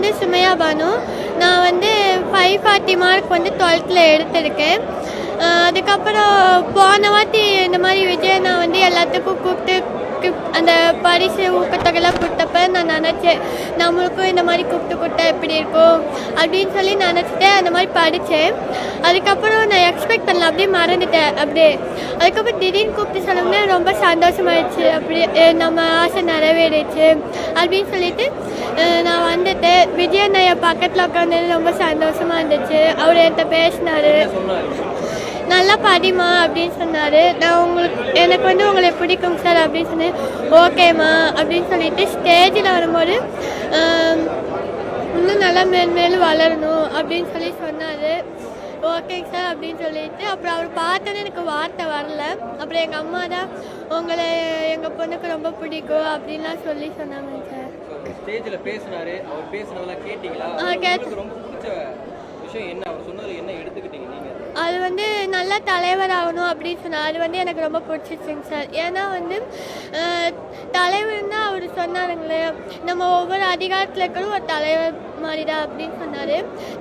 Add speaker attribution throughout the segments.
Speaker 1: வந்து சுமையா பானு. நான் வந்து ஃபைவ் ஃபார்ட்டி மார்க் வந்து டுவெல்த்தில் எடுத்திருக்கேன். அதுக்கப்புறம் போன வாட்டி இந்த மாதிரி விஜய் நான் வந்து எல்லாத்துக்கும் கூப்பிட்டு அந்த பரிசு ஊக்கத்தொகைலாம் கொடுத்தப்ப நான் நினச்சேன் நம்மளுக்கும் இந்த மாதிரி கூப்பிட்டு கொடுத்தா எப்படி இருக்கும்? அப்படின்னு சொல்லி நினச்சிட்டு அந்த மாதிரி படித்தேன் அதுக்கப்புறம் நான் எக்ஸ்பெக்ட் பண்ணல அப்படியே மறந்துட்டேன் அப்படியே. அதுக்கப்புறம் திடீர்னு கூப்பிட்டு சொன்னோம்னா ரொம்ப சந்தோஷமாயிடுச்சு. அப்படி நம்ம ஆசை நிறைவேறிச்சு அப்படின்னு சொல்லிட்டு நான் வந்துட்டேன் விஜய் பக்கத்தில் உட்காந்தது ரொம்ப சந்தோஷமாக இருந்துச்சு. அவர் என்கிட்ட பேசினாரு. நல்லா படிமா அப்படின்னு சொன்னார். நான் உங்களுக்கு எனக்கு வந்து உங்களை பிடிக்கும் சார் அப்படின்னு சொன்னேன். ஓகேம்மா அப்படின்னு சொல்லிட்டு ஸ்டேஜில் வரும்போது இன்னும் நல்லா மேல் மேலும் வளரணும் அப்படின்னு சொல்லி சொன்னார். ஓகேங்க சார் அப்படின்னு சொல்லிட்டு அப்புறம் அவர் பார்த்தோன்னே எனக்கு வார்த்தை வரல. அப்புறம் எங்கள் அம்மா தான் உங்களை எங்கள் பொண்ணுக்கு ரொம்ப பிடிக்கும் அப்படின்லாம் சொல்லி சொன்னாங்க சார்
Speaker 2: ஸ்டேஜில் பேசினாரு அவர் பேசினதெல்லாம் கேட்டிங்களா? ரொம்ப பிடிச்ச விஷயம் என்ன? அவர் சொன்னதுல என்ன எடுத்துக்கிட்டீங்க?
Speaker 1: அது வந்து நல்ல தலைவர் ஆகணும் அப்படின்னு சொன்னார். அது வந்து எனக்கு ரொம்ப பிடிச்சிருச்சுங்க சார். ஏன்னா வந்து தலைவர்னா அவர் சொன்னாருங்களே நம்ம ஒவ்வொரு அதிகாரத்தில் இருக்கிற ஒரு தலைவர் மாதிரி தான் அப்படின்னு சொன்னார்.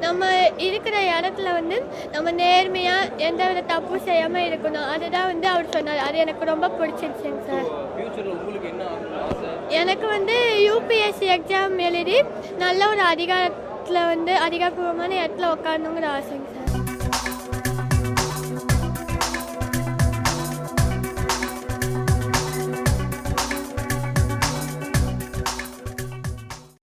Speaker 1: நம்ம இருக்கிற இடத்துல வந்து நம்ம நேர்மையாக எந்த வித தப்பும் செய்யாமல் இருக்கணும். அதுதான் வந்து அவர் சொன்னார். அது எனக்கு ரொம்ப பிடிச்சிருச்சுங்க சார். எனக்கு வந்து யூபிஎஸ்சி எக்ஸாம் எழுதி நல்ல ஒரு அதிகாரத்தில் வந்து அதிகாரப்பூர்வமான இடத்துல உட்காரணுங்கிற ஆசைங்க சார்.